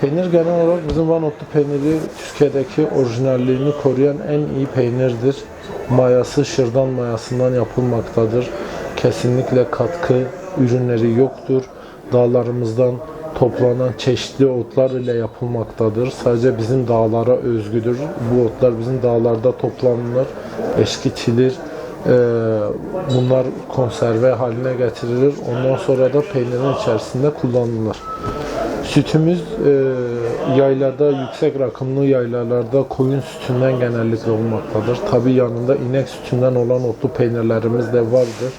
Peynir genel olarak bizim Van otlu peyniri Türkiye'deki orijinalliğini koruyan en iyi peynirdir. Mayası şırdan mayasından yapılmaktadır. Kesinlikle katkı ürünleri yoktur. Dağlarımızdan toplanan çeşitli otlar ile yapılmaktadır. Sadece bizim dağlara özgüdür. Bu otlar bizim dağlarda toplanılır, eşkitilir. Ee, bunlar konserve haline getirilir. Ondan sonra da peynirin içerisinde kullanılır. Sütümüz e, yaylada, yüksek rakımlı yaylalarda koyun sütünden genellikle olmaktadır. Tabi yanında inek sütünden olan otlu peynirlerimiz de vardır.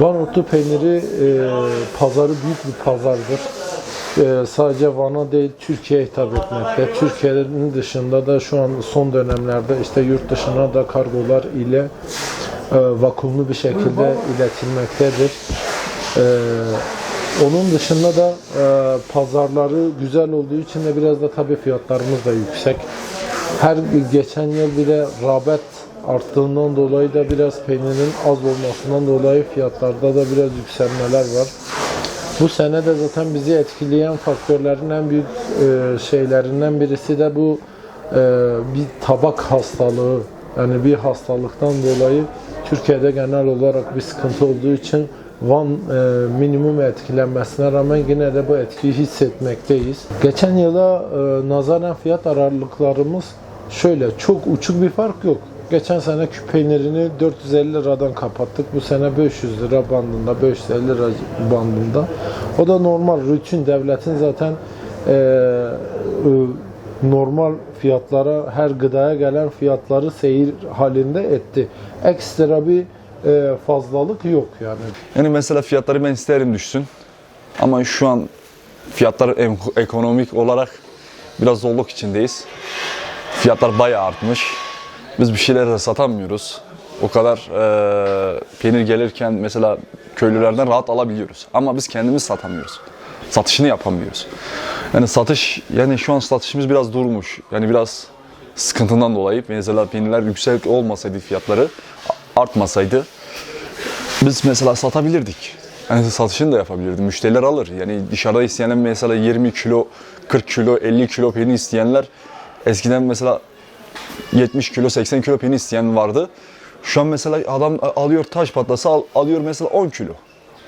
Van otlu peyniri e, pazarı büyük bir pazardır. E, sadece Van'a değil Türkiye'ye hitap etmekte. Türkiye'nin dışında da şu an son dönemlerde işte yurt dışına da kargolar ile e, vakumlu bir şekilde iletilmektedir. E, onun dışında da e, pazarları güzel olduğu için de biraz da tabii fiyatlarımız da yüksek. Her geçen yıl bile rağbet arttığından dolayı da biraz peynirin az olmasından dolayı fiyatlarda da biraz yükselmeler var. Bu sene de zaten bizi etkileyen faktörlerin en büyük e, şeylerinden birisi de bu e, bir tabak hastalığı. Yani bir hastalıktan dolayı Türkiye'de genel olarak bir sıkıntı olduğu için Van e, minimum etkilenmesine rağmen yine de bu etkiyi hissetmekteyiz. Geçen yıla e, nazaran fiyat aralıklarımız şöyle çok uçuk bir fark yok. Geçen sene küp peynirini 450 liradan kapattık. Bu sene 500 lira bandında, 550 lira bandında. O da normal, rutin devletin zaten e, e, normal fiyatlara, her gıdaya gelen fiyatları seyir halinde etti. Ekstra bir e, fazlalık yok yani. Yani mesela fiyatları ben isterim düşsün. Ama şu an fiyatlar ekonomik olarak biraz zorluk içindeyiz. Fiyatlar bayağı artmış. Biz bir şeyler de satamıyoruz. O kadar eee peynir gelirken mesela köylülerden rahat alabiliyoruz. Ama biz kendimiz satamıyoruz. Satışını yapamıyoruz. Yani satış yani şu an satışımız biraz durmuş. Yani biraz sıkıntından dolayı mesela peynirler yüksek olmasaydı fiyatları artmasaydı biz mesela satabilirdik. Yani satışını da yapabilirdik. Müşteriler alır. Yani dışarıda isteyenler mesela 20 kilo, 40 kilo, 50 kilo peynir isteyenler eskiden mesela 70 kilo, 80 kilo peynir isteyen vardı. Şu an mesela adam alıyor taş patlası al- alıyor mesela 10 kilo.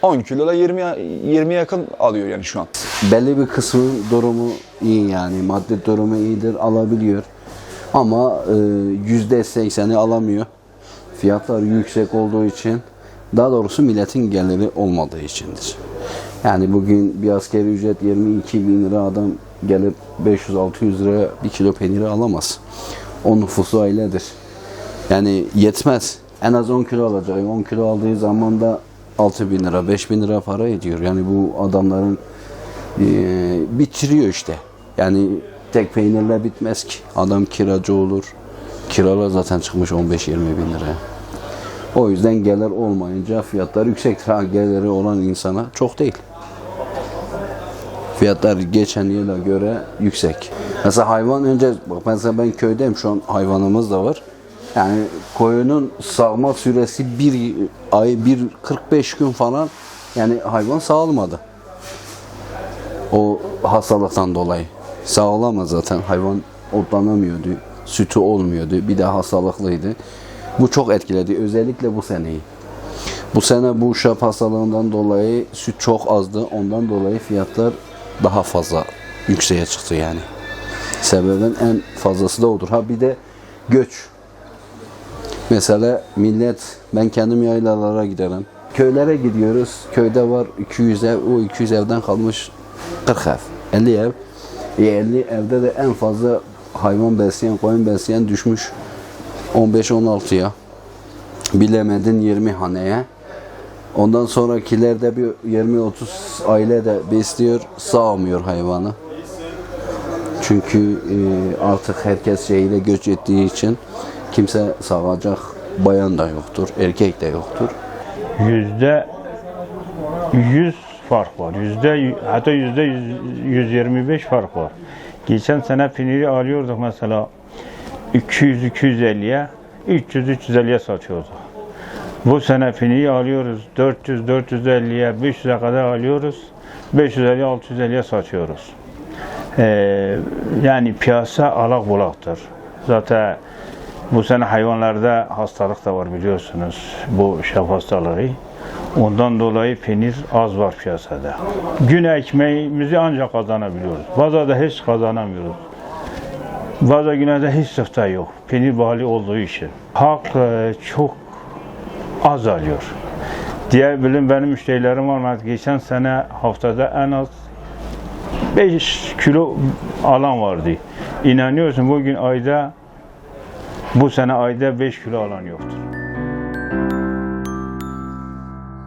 10 kilo da 20 20'ye yakın alıyor yani şu an. belli bir kısmı durumu iyi yani maddi durumu iyidir alabiliyor ama e, yüzde sekseni alamıyor fiyatlar yüksek olduğu için daha doğrusu milletin geliri olmadığı içindir yani bugün bir askeri ücret 22 bin lira adam gelip 500-600 lira bir kilo peyniri alamaz o nüfusu ailedir yani yetmez en az 10 kilo alacak 10 kilo aldığı zaman da 6 bin lira 5 bin lira para ediyor yani bu adamların e, bitiriyor işte. Yani tek peynirle bitmez ki. Adam kiracı olur. Kiralar zaten çıkmış 15-20 bin liraya. O yüzden gelir olmayınca fiyatlar yüksektir. Ha geliri olan insana çok değil. Fiyatlar geçen yıla göre yüksek. Mesela hayvan önce bak mesela ben köydeyim şu an hayvanımız da var. Yani koyunun sağma süresi bir ay bir 45 gün falan yani hayvan sağlamadı o hastalıktan dolayı. Sağlamaz zaten. Hayvan otlanamıyordu. Sütü olmuyordu. Bir de hastalıklıydı. Bu çok etkiledi. Özellikle bu seneyi. Bu sene bu şap hastalığından dolayı süt çok azdı. Ondan dolayı fiyatlar daha fazla yükseğe çıktı yani. Sebebin en fazlası da odur. Ha bir de göç. Mesela millet, ben kendim yaylalara giderim. Köylere gidiyoruz. Köyde var 200 ev, o 200 evden kalmış 40 ev, 50 ev. E 50 evde de en fazla hayvan besleyen, koyun besleyen düşmüş 15-16'ya. Bilemedin 20 haneye. Ondan sonrakiler de bir 20-30 aile de besliyor, sağmıyor hayvanı. Çünkü e, artık herkes şehire göç ettiği için kimse sağacak bayan da yoktur, erkek de yoktur. Yüzde yüz fark var. Yüzde hatta yüzde yüz- 125 fark var. Geçen sene peyniri alıyorduk mesela 200-250'ye 300-350'ye satıyorduk. Bu sene finiyi alıyoruz 400, 450'ye, 500'e kadar alıyoruz. 550, 650'ye satıyoruz. Ee, yani piyasa alak bulaktır. Zaten bu sene hayvanlarda hastalık da var biliyorsunuz. Bu şaf hastalığı. Ondan dolayı peynir az var piyasada. Gün ekmeğimizi ancak kazanabiliyoruz. Bazada hiç kazanamıyoruz. Bazı günlerde hiç sıfta yok. Peynir pahalı olduğu için. Halk e, çok azalıyor. Diyebilirim benim müşterilerim olmadı. Geçen sene haftada en az 5 kilo alan vardı. İnanıyorsun bugün ayda bu sene ayda 5 kilo alan yoktur.